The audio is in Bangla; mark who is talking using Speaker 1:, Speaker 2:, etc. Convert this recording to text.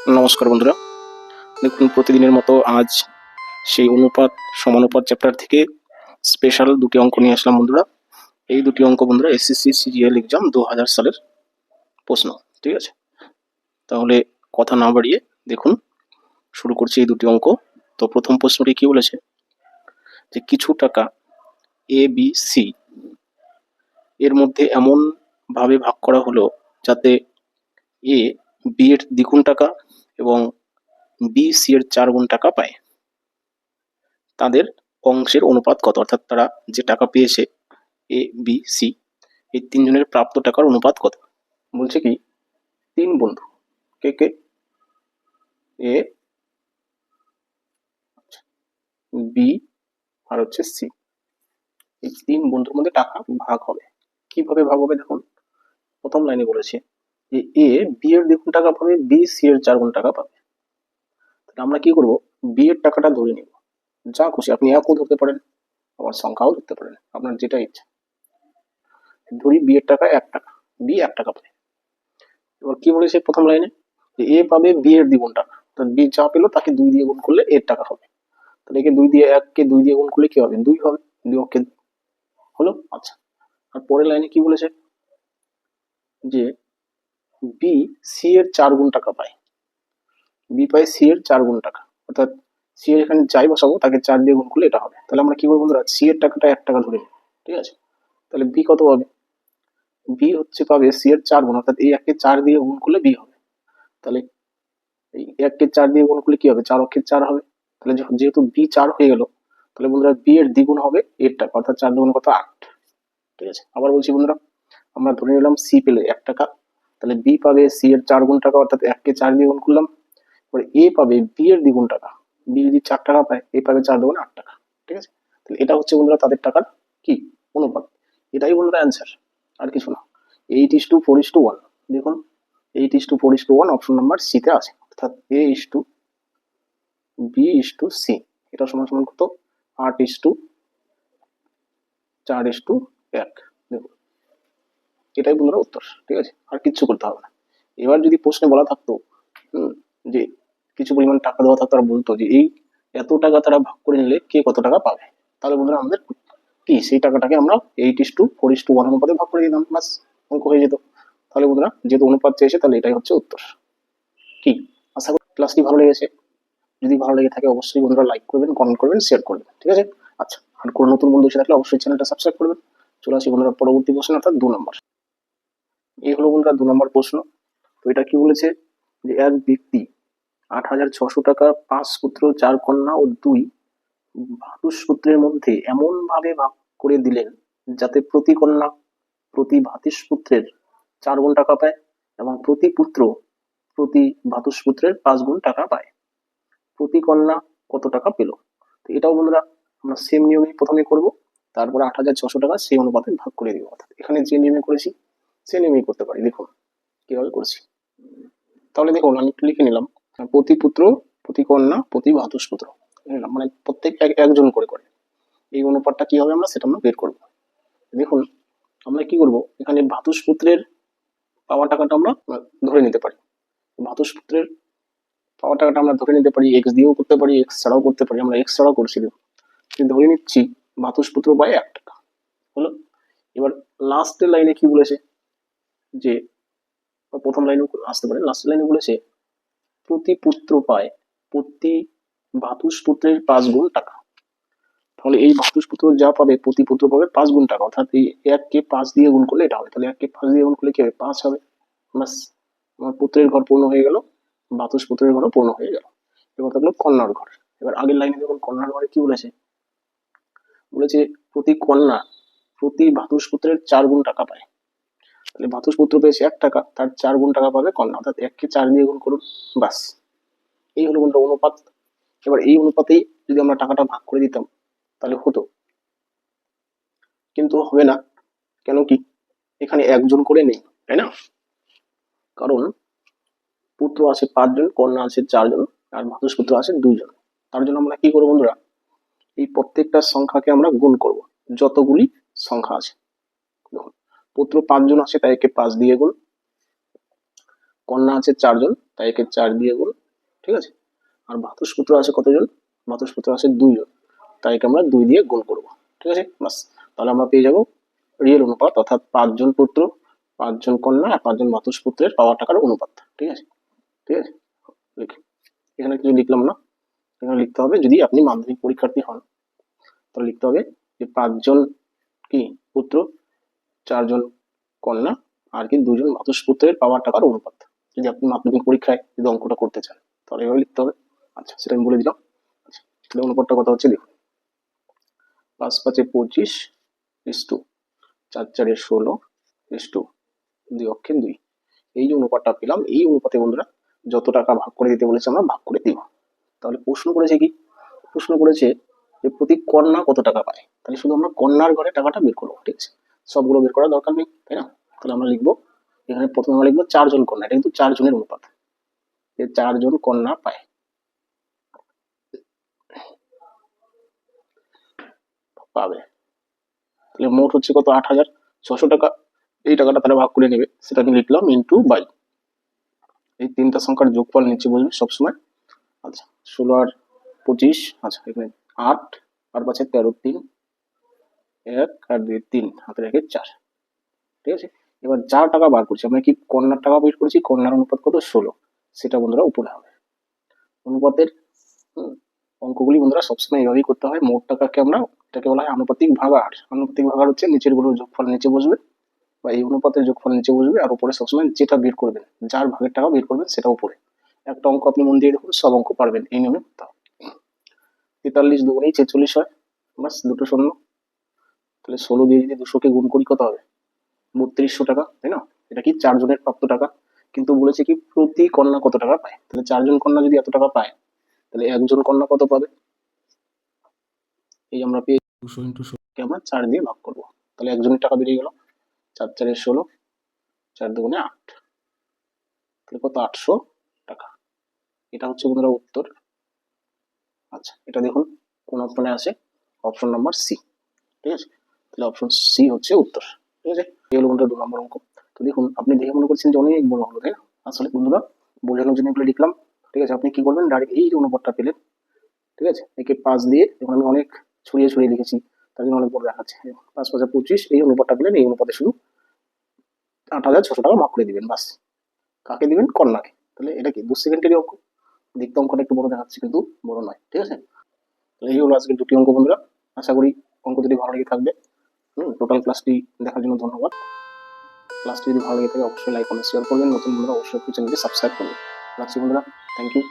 Speaker 1: নমস্কার বন্ধুরা। দেখুন, প্রতিদিনের মতো আজ সেই অনুপাত, সমানুপাত চ্যাপ্টার থেকে স্পেশাল দুটি অঙ্ক নিয়ে আসলাম বন্ধুরা। এই দুটি অঙ্ক বন্ধুরা এসএসসি সিজিএল এক্সাম দু হাজার সালের প্রশ্ন, ঠিক আছে? তাহলে কথা না বাড়িয়ে দেখুন, শুরু করছি এই দুটি অঙ্ক। তো প্রথম প্রশ্নটি কি বলেছে? যে কিছু টাকা এ বি সি এর মধ্যে এমন ভাবে ভাগ করা হলো যাতে এ বি এর দ্বিগুণ টাকা এবং বি সি এর চার গুণ টাকা পায়। তাদের অংশের অনুপাত কত? অর্থাৎ তারা যে টাকা পেয়েছে এ বি সি এই তিনজনের প্রাপ্ত টাকার অনুপাত কত? বলছে কি, তিন বন্ধু। কে কে? এ বি আর হচ্ছে সি এই তিন বন্ধুর মধ্যে টাকা ভাগ হবে। কীভাবে ভাগ হবে? দেখুন, প্রথম লাইনে বলেছে এ বি এর দ্বিগুণ টাকা পাবে বি সি এর চার গুণ টাকা পাবে। তাহলে আমরা কি করব? বি এর টাকাটা ধরে নিব। যা খুশি, আপনি একও ধরতে পারেন, আবার সংখ্যাও ধরতে পারেন, আপনার যেটা ইচ্ছা। ধরি বি এর টাকা এক টাকা বি এক টাকা পাবে। এবার কি বলেছে প্রথম লাইনে? যে এ পাবে বি এর দ্বিগুণ টাকা। তো বি যা পেল, তাকে দুই দিয়ে গুণ করলে এর টাকা হবে। তাহলে একে দুই দিয়ে এককে দুই দিয়ে গুণ করলে কি হবে? দুই হবে। দুই অক্ষে হলো? আচ্ছা। আর পরের লাইনে কি বলেছে? যে বি সি এর চার গুণ টাকা পায়। বি পায় সি এর চার গুণ টাকা। অর্থাৎ সি এর এখানে যাই বসাবো, তাকে চার দিয়ে গুণ করলে এটা হবে। তাহলে আমরা কি করব বন্ধুরা? সি এর টাকাটা এক টাকা ধরে ঠিক আছে? তাহলে বি কত পাবে? বি হচ্ছে পাবে সি এর চার গুণ, অর্থাৎ এই একে চার দিয়ে গুণ করলে বি হবে। তাহলে এই এককে চার দিয়ে গুণ করলে কি হবে? চার অক্ষের চার হবে। তাহলে যখন যেহেতু বি চার হয়ে গেল, তাহলে বন্ধুরা বি এর দ্বিগুণ হবে এর টাকা, অর্থাৎ চার দ্বিগুণ কত? আট। ঠিক আছে? আবার বলছি বন্ধুরা, আমরা ধরে নিলাম সি পেলে এক টাকা। তাহলে বি পাবে সি এর চার গুণ টাকা, অর্থাৎ এককে চার দিয়ে গুণ করলাম। এবার এ পাবে বি এর দ্বিগুণ টাকা। বি যদি চার টাকা পায় এ পাবে চার দ্বিগুণ আট টাকা, ঠিক আছে? তাহলে এটা হচ্ছে বন্ধুরা তাদের টাকার কি? অনুপাত। এটাই বন্ধুরা অ্যান্সার আর কিছু না। Eight is to four is to one দেখুন eight is to four is to one option number সিতে আছে। অর্থাৎ A is to B is to C এটা সমান সমান কত? আট ইস টু চার ইস টু এক। এটাই বন্ধুরা উত্তর, ঠিক আছে? আর কিচ্ছু করতে হবে না। এবার যদি প্রশ্নে বলা থাকতো যে কিছু পরিমাণ টাকা দেওয়া থাকতো তারা বলতো যে এই এত টাকা তারা ভাগ করে নিলে কে কত টাকা পাবে? তাহলে বন্ধুরা আমাদের কি, সেই টাকাটাকে আমরা eight is to four is to one অনুপাতে ভাগ করে দিতাম বাস অঙ্ক হয়ে যেত। তাহলে বন্ধুরা, যেহেতু অনুপাত চেয়েছে, তাহলে এটাই হচ্ছে উত্তর। কি? আশা করি ক্লাসটি ভালো লেগেছে। যদি ভালো লেগে থাকে, অবশ্যই বন্ধুরা লাইক করবেন কমেন্ট করবেন শেয়ার করবেন, ঠিক আছে? আচ্ছা আর কোনো নতুন বন্ধু এসে থাকলে অবশ্যই চ্যানেলটা সাবস্ক্রাইব করবেন। চলে আসি বন্ধুরা পরবর্তী প্রশ্ন, অর্থাৎ দু নম্বর। এই হলো বন্ধুরা দু নম্বর প্রশ্ন। তো এটা কি বলেছে? যে এক ব্যক্তি আট হাজার ছশো টাকা, পাঁচ পুত্র, চার কন্যা ও দুই ভাতুষপুত্রের মধ্যে এমন ভাবে ভাগ করে দিলেন যাতে প্রতি কন্যা প্রতি ভাতিসপুত্রের চার গুণ টাকা পায় এবং প্রতি পুত্র প্রতি ভাতুষপুত্রের পাঁচ গুণ টাকা পায়। প্রতি কন্যা কত টাকা পেল? তো এটাও বন্ধুরা আমরা সেম নিয়মে প্রথমে করব, তারপরে আট হাজার ছশো টাকা সেই অনুপাতে ভাগ করে দিব। অর্থাৎ এখানে যে নিয়মে করেছি সে নিয়মেই করতে পারি, দেখুন কীভাবে করছি। তাহলে দেখুন, আমি একটু লিখে নিলাম, প্রতি পুত্র, প্রতি কন্যা, প্রতি ভাতুষপুত্র নিলাম মানে প্রত্যেক এক- একজন করে করে। এই অনুপাতটা কি হবে আমরা সেটা আমরা বের করব। দেখুন, আমরা কি করব? এখানে ভাতুষপুত্রের পাওয়া টাকাটা আমরা ধরে নিতে পারি। ভাতুষপুত্রের পাওয়া টাকাটা আমরা ধরে নিতে পারি এক্স দিয়েও করতে পারি এক্স ছাড়াও করতে পারি, আমরা এক্স ছাড়াও করছি, দেখুন। ধরে নিচ্ছি ভাতুষপুত্র পায় এক টাকা, হলো? এবার লাস্টের লাইনে কি বলেছে? যে প্রথম লাইনে আসতে পারে লাস্ট লাইনে বলেছে, প্রতি পুত্র পায় প্রতি ভাতুষপুত্রের পাঁচ গুণ টাকা। তাহলে এই ভাতুষপুত্র যা পাবে, প্রতি পুত্র পাবে পাঁচ গুণ টাকা। অর্থাৎ এই এককে পাঁচ দিয়ে গুণ করলে এটা হবে। তাহলে এককে পাঁচ দিয়ে গুণ করলে কি হবে? পাঁচ হবে। ব্যাস, আমার পুত্রের ঘর পূর্ণ হয়ে গেল বাতুস পুত্রের ঘরও পূর্ণ হয়ে গেল। এবার থাকল কন্যার ঘর। এবার আগের লাইনে দেখুন, কন্যার ঘরে কি বলেছে? বলেছে, প্রতি কন্যা প্রতি ভাতুষপুত্রের চার গুণ টাকা পায়। তাহলে ভাতুষপুত্র পেয়েছে এক টাকা, তার চার গুণ টাকা পাবে কন্যা, অর্থাৎ এককে চার দিয়ে গুণ করুন বাস এই হলো বন্ধুরা অনুপাত। এবার এই অনুপাতেই যদি আমরা টাকাটা ভাগ করে দিতাম, তাহলে হতো। কিন্তু হবে না, কেন কি? এখানে একজন করে নেই, তাই না? কারণ পুত্র আছে পাঁচজন, কন্যা আছে চারজন, আর ভাতুষপুত্র আছে দুইজন। তার জন্য আমরা কি করব বন্ধুরা? এই প্রত্যেকটা সংখ্যাকে আমরা গুণ করব, যতগুলি সংখ্যা আছে। দেখুন পুত্র পাঁচজন আছে তাই একে পাঁচ দিয়ে গুণ। কন্যা আছে চারজন, তাই একে চার দিয়ে গুণ, ঠিক আছে? আর ভাতস্পুত্র আছে কতজন? ভাতস্পুত্র আছে দুইজন, তাই একে আমরা দুই দিয়ে গুণ করব, ঠিক আছে? বাস তাহলে আমরা পেয়ে যাব রিয়েল অনুপাত, অর্থাৎ পাঁচজন পুত্র, পাঁচজন কন্যা, আর পাঁচজন ভাতস্পুত্রের পাওয়া টাকার অনুপাত, ঠিক আছে? ঠিক আছে? লিখি। এখানে কিছু লিখলাম না। এখানে লিখতে হবে, যদি আপনি মাধ্যমিক পরীক্ষার্থী হন, তাহলে লিখতে হবে যে পাঁচজন কি? পুত্র চারজন কন্যা আর কি দুজন মাতৃপুত্রের পাওয়ার টাকার অনুপাত। যদি আপনি মাধ্যমিক পরীক্ষায় যদি অঙ্কটা করতে চান, তাহলে এভাবে লিখতে হবে। আচ্ছা সেটা আমি বলে দিলাম। আচ্ছা তাহলে অনুপাতটা কথা হচ্ছে দেখুন। পাঁচ পাঁচে পঁচিশ ইস টু, চার চারে ষোলো ইস টু, দুই অক্ষে দুই। এই যে অনুপাতটা পেলাম, এই অনুপাতে বন্ধুরা যত টাকা ভাগ করে দিতে বলেছে আমরা, ভাগ করে দিব তাহলে প্রশ্ন করেছে কি? প্রশ্ন করেছে যে প্রতি কন্যা কত টাকা পায়? তাহলে শুধু আমরা কন্যার ঘরে টাকাটা বের করব, ঠিক আছে? সবগুলো বের করার দরকার নেই, তাই না? তাহলে আমরা লিখব, এখানে প্রথমে আমরা লিখব চারজন কন্যা, এটা কিন্তু চারজনের অনুপাত। যে চারজন কন্যা পায়। পাবে। তাহলে মোট হচ্ছে কত? আট হাজার ছশো টাকা। এই টাকাটা তারা ভাগ করে নেবে। সেটা আমি লিখলাম ইন্টু বাই এই তিনটা সংখ্যার যোগফল নিচে বসবে সবসময়। আচ্ছা ষোলো আর পঁচিশ আচ্ছা এখানে আট, আর পাচ্ছে তেরো, তিন। এক আর দুই, তিন হাতে রেখে চার। ঠিক আছে? এবার যা টাকা বার করছি, আমরা কি কন্যার টাকা বের করেছি? কন্যার অনুপাত কত? ষোলো। সেটা বন্ধুরা উপরে হবে। অনুপাতের অঙ্কগুলি বন্ধুরা সবসময় এইভাবেই করতে হয়। মোট টাকাকে আমরা, এটাকে বলা হয় আনুপাতিক ভাগার আনুপাতিক ভাগার হচ্ছে নিচেরগুলোর যোগফল নিচে বসবে বা এই অনুপাতের যোগফল নিচে বসবে আর উপরে সবসময় যেটা বের করবেন, যার ভাগের টাকা বের করবেন সেটা উপরে। একটা অঙ্ক আপনি মন দিয়ে দেখুন, সব অঙ্ক পারবেন, এই নিয়মে তেতাল্লিশ দুগুণেই ছেচল্লিশ হয়, বাস, দুটো শূন্য। তাহলে ষোলো দিয়ে যদি দুশোকে গুণ করি কত হবে? বত্রিশশো টাকা তাই না? এটা কি চারজনের প্রাপ্ত টাকা? কিন্তু বলেছে কি প্রতি কন্যা কত টাকা পায়? তাহলে চারজন কন্যা যদি এত টাকা পায় তাহলে একজন কন্যা কত পাবে? এই আমরা পেয়ে দুশো ইন্টু ষোলোকে আমরা চার দিয়ে ভাগ করব। তাহলে একজনের টাকা বেরিয়ে গেল। চার চারের ষোলো চার দুগুণে আট। তাহলে কত? আটশো টাকা। এটা হচ্ছে বন্ধুরা উত্তর। আচ্ছা এটা দেখুন কোন অপশনে আছে অপশন নাম্বার সি। ঠিক আছে? তাহলে অপশন সি হচ্ছে উত্তর। ঠিক আছে? এই হলো বন্ধুরা দু নম্বর অঙ্ক। তো দেখুন, আপনি দেখে মনে করছেন যে অনেক বড় হলো, তাই আসলে বন্ধুরা, বোঝানোর জন্য এগুলো লিখলাম। ঠিক আছে? আপনি কি করবেন? ডাইরেক্ট এই যে অনুপাতটা পেলেন। ঠিক আছে? একে পাঁচ দিয়ে দেখুন, আমি অনেক ছড়িয়ে ছড়িয়ে লিখেছি। তার জন্য অনেক বড় দেখাচ্ছে। পাঁচ পাঁচে পঁচিশ, এই অনুপাতটা পেলেন। এই অনুপাতে শুধু আট হাজার ছশো টাকা ভাগ করে দিবেন, বাস। কাকে দিবেন? কন্যাকে। তাহলে এটা কি? দু সেকেন্ডেরই অঙ্ক। দেখতে অঙ্কটা একটু বড় দেখাচ্ছে, কিন্তু বড় নয়। ঠিক আছে? তাহলে এই হলো আজকের দুটি অঙ্ক বন্ধুরা। আশা করি অঙ্ক দুটি ভালো লেগে থাকবে। টোটাল ক্লাসটি দেখার জন্য ধন্যবাদ। ক্লাসটি যদি ভালো লেগে থাকে, অবশ্যই লাইক কমেন্ট শেয়ার করবেন। নতুন বন্ধুরা অবশ্যই চ্যানেলটি সাবস্ক্রাইব করবেন রাখছি বন্ধুরা থ্যাংক ইউ